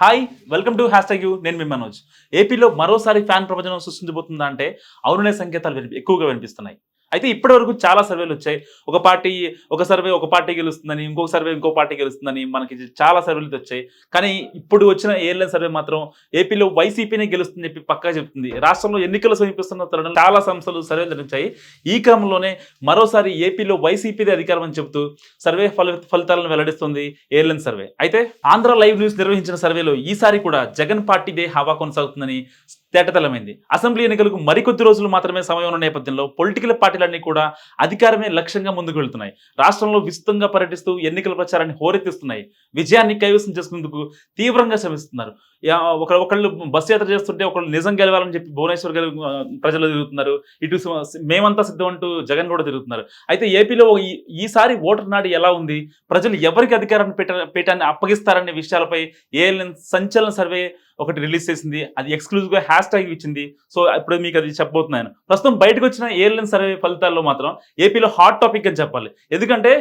Hi welcome to hashtag U. నేను మీ మనోజ్. ఏపీలో మరోసారి ఫ్యాన్ ప్రపంచం సృష్టించబోతుందా అంటే అవుననే సంకేతాలు వినిపి ఎక్కువగా వినిపిస్తున్నాయి. అయితే ఇప్పటి వరకు చాలా సర్వేలు వచ్చాయి. ఒక పార్టీ ఒక సర్వే ఒక పార్టీ గెలుస్తుందని ఇంకొక సర్వే ఇంకో పార్టీ గెలుస్తుందని మనకి చాలా సర్వేలు వచ్చాయి. కానీ ఇప్పుడు వచ్చిన ఏఎల్ఎన్ సర్వే మాత్రం ఏపీలో వైసీపీనే గెలుస్తుందని చెప్పి పక్కా చెప్తుంది. రాష్ట్రంలో ఎన్నికలు సమీపిస్తున్న తరుణంలో చాలా సంస్థలు సర్వేలు నిర్వహించాయి ఈ క్రమంలోనే మరోసారి ఏపీలో వైసీపీదే అధికారం అని చెబుతూ సర్వే ఫలి ఫలితాలను వెల్లడిస్తుంది ఏఎల్ఎన్ సర్వే. అయితే ఆంధ్ర లైవ్ న్యూస్ నిర్వహించిన సర్వేలో ఈసారి కూడా జగన్ పార్టీదే హవా కొనసాగుతుందని తేటతలమైంది. అసెంబ్లీ ఎన్నికలకు మరికొద్ది రోజులు మాత్రమే సమయం ఉన్న నేపథ్యంలో పొలిటికల్ పార్టీలన్నీ కూడా అధికారమే లక్ష్యంగా ముందుకు వెళ్తున్నాయి. రాష్ట్రంలో విస్తృతంగా పర్యటిస్తూ ఎన్నికల ప్రచారాన్ని హోరెత్తిస్తున్నాయి. విజయాన్ని కైవసం చేసుకునేందుకు తీవ్రంగా శ్రమిస్తున్నారు. ఒక ఒకళ్ళు బస్సు యాత్ర చేస్తుంటే ఒకళ్ళు నిజం గెలవాలని చెప్పి భువనేశ్వర్ గారు ప్రజలు తిరుగుతున్నారు. ఇటు మేమంతా సిద్ధం అంటూ జగన్ కూడా తిరుగుతున్నారు. అయితే ఏపీలో ఈ- ఈసారి ఓటర్ నాడి ఎలా ఉంది? ప్రజలు ఎవరికి అధికారాన్ని పెట్ట పీఠాన్ని అప్పగిస్తారనే విషయాలపై ఏఎల్ఎన్ సంచలన సర్వే ఒకటి రిలీజ్ చేసింది అది ఎక్స్క్లూజివ్గా హ్యాష్ ట్యాగ్ ఇచ్చింది. సో ఇప్పుడు మీకు అది చెప్పబోతున్నాను. ప్రస్తుతం బయటకు వచ్చిన ఏఎల్ఎన్ సర్వే ఫలితాల్లో మాత్రం ఏపీలో హాట్ టాపిక్ అని చెప్పాలి. ఎందుకంటే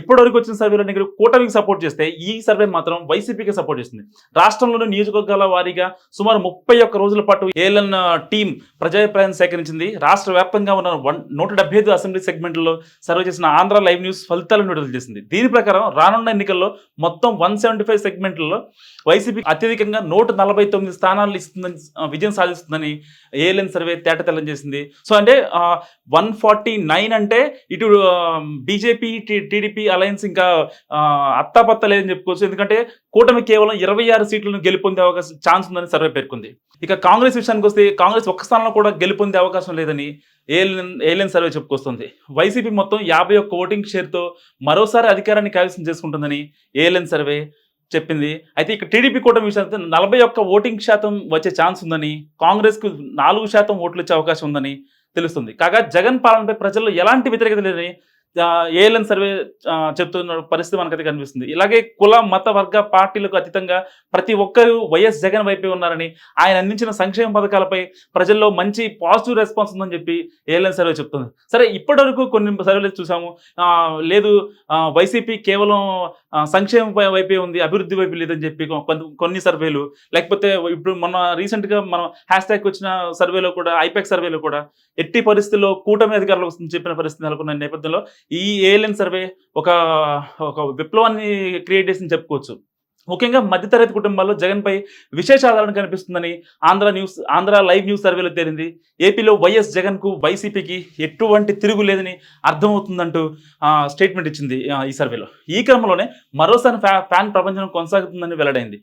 ఇప్పటివరకు వచ్చిన సర్వేలో మీరు కూటమికి సపోర్ట్ చేస్తే ఈ సర్వే మాత్రం వైసీపీకి సపోర్ట్ చేస్తుంది. రాష్ట్రంలోని నియోజకవర్గాల వారీగా సుమారు ముప్పై ఒక్క రోజుల పాటు ఏఎల్ఎన్ టీం ప్రజాభిప్రాయం సేకరించింది. రాష్ట్ర వ్యాప్తంగా ఉన్న వన్ నూట డెబ్బై ఐదు అసెంబ్లీ సెగ్మెంట్లో సర్వే చేసిన ఆంధ్ర లైవ్ న్యూస్ ఫలితాలను విడుదల చేసింది. దీని ప్రకారం రానున్న ఎన్నికల్లో మొత్తం వన్ సెవెంటీ ఫైవ్ సెగ్మెంట్లలో వైసీపీ అత్యధికంగా నూట నలభై తొమ్మిది స్థానాలు ఇస్తుందని విజయం సాధిస్తుందని ఏఎల్ఎన్ సర్వే తేటతెల్లం చేసింది. సో అంటే వన్ ఫార్టీ నైన్ అంటే ఇటు బీజేపీ టీడీపీ అలయన్స్ ఇంకా అత్తాపత్త లేదని చెప్పుకోవచ్చు. ఎందుకంటే కూటమి కేవలం ఇరవై ఆరు సీట్లను గెలుపొందే అవకాశం ఛాన్స్ ఉందని సర్వే పేర్కొంది. ఇక కాంగ్రెస్ విషయానికి వస్తే కాంగ్రెస్ ఒక్క స్థానంలో కూడా గెలుపొందే అవకాశం లేదని ఏఎల్ఎన్ ఏఎల్ఎన్ సర్వే చెప్పుకొస్తుంది. వైసీపీ మొత్తం యాభై ఒక్క ఓటింగ్ షేర్తో మరోసారి అధికారాన్ని కైవసం చేసుకుంటుందని ఏఎల్ఎన్ సర్వే చెప్పింది. అయితే ఇక్కడ టీడీపీ కూటమి విషయంలో నలభై ఒక్క ఓటింగ్ శాతం వచ్చే ఛాన్స్ ఉందని కాంగ్రెస్కు నాలుగు శాతం ఓట్లు వచ్చే అవకాశం ఉందని తెలుస్తుంది. కాగా జగన్ పాలనపై ప్రజల్లో ఎలాంటి వ్యతిరేకత లేదని ఏఎల్ఎన్ సర్వే చెప్తున్న పరిస్థితి మనకైతే కనిపిస్తుంది. ఇలాగే కుల మత వర్గ పార్టీలకు అతీతంగా ప్రతి ఒక్కరూ వైఎస్ జగన్ వైపే ఉన్నారని ఆయన అందించిన సంక్షేమ పథకాలపై ప్రజల్లో మంచి పాజిటివ్ రెస్పాన్స్ ఉందని చెప్పి ఏఎల్ఎన్ సర్వే చెప్తుంది. సరే ఇప్పటివరకు కొన్ని సర్వేలు చూసాము. లేదు వైసీపీ కేవలం సంక్షేమ వైపే ఉంది అభివృద్ధి వైపు లేదని చెప్పి కొన్ని కొన్ని సర్వేలు. లేకపోతే ఇప్పుడు మొన్న రీసెంట్గా మనం హ్యాష్ ట్యాగ్ వచ్చిన సర్వేలో కూడా ఐపాక్ సర్వేలో కూడా ఎట్టి పరిస్థితుల్లో కూటమి అధికారులు చెప్పిన పరిస్థితి నెలకొన్న నేపథ్యంలో ఈ ఏఎల్ఎన్ సర్వే ఒక ఒక విప్లవాన్ని క్రియేట్ చేసింది చెప్పుకోవచ్చు. ముఖ్యంగా మధ్యతరగతి కుటుంబాల్లో జగన్పై విశేష ఆదరణ కనిపిస్తుందని Andhra news Andhra live news సర్వేలో తేలింది. ఏపీలో వైఎస్ జగన్కు వైసీపీకి ఎటువంటి తిరుగు లేదని అర్థమవుతుందంటూ స్టేట్మెంట్ ఇచ్చింది ఈ సర్వేలో. ఈ క్రమంలోనే మరోసారి ఫ్యాన్ ప్రపంచం కొనసాగుతుందని వెల్లడైంది.